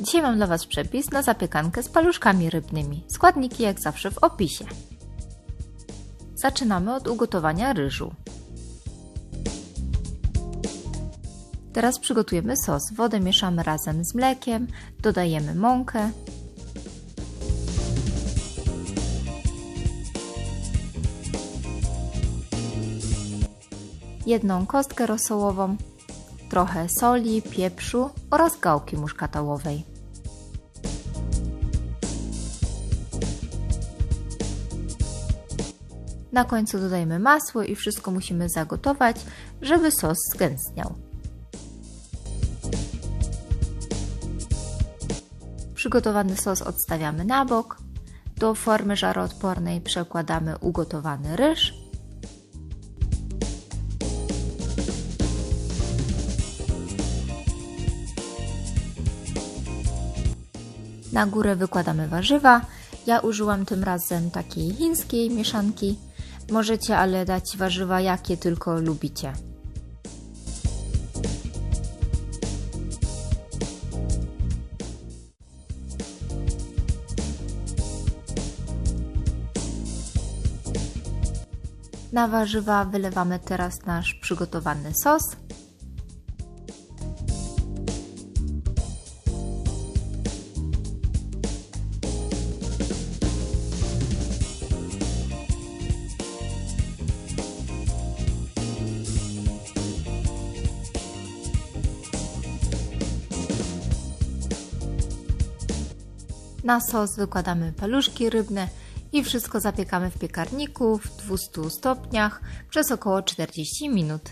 Dzisiaj mam dla Was przepis na zapiekankę z paluszkami rybnymi. Składniki jak zawsze w opisie. Zaczynamy od ugotowania ryżu. Teraz przygotujemy sos. Wodę mieszamy razem z mlekiem, dodajemy mąkę, jedną kostkę rosołową, trochę soli, pieprzu oraz gałki muszkatałowej. Na końcu dodajemy masło i wszystko musimy zagotować, żeby sos zgęstniał. Przygotowany sos odstawiamy na bok. Do formy żaroodpornej przekładamy ugotowany ryż Na górę wykładamy warzywa. Ja użyłam tym razem takiej chińskiej mieszanki. Możecie ale dać warzywa jakie tylko lubicie. Na warzywa wylewamy teraz nasz przygotowany sos. Na sos wykładamy paluszki rybne i wszystko zapiekamy w piekarniku w 200 stopniach przez około 40 minut.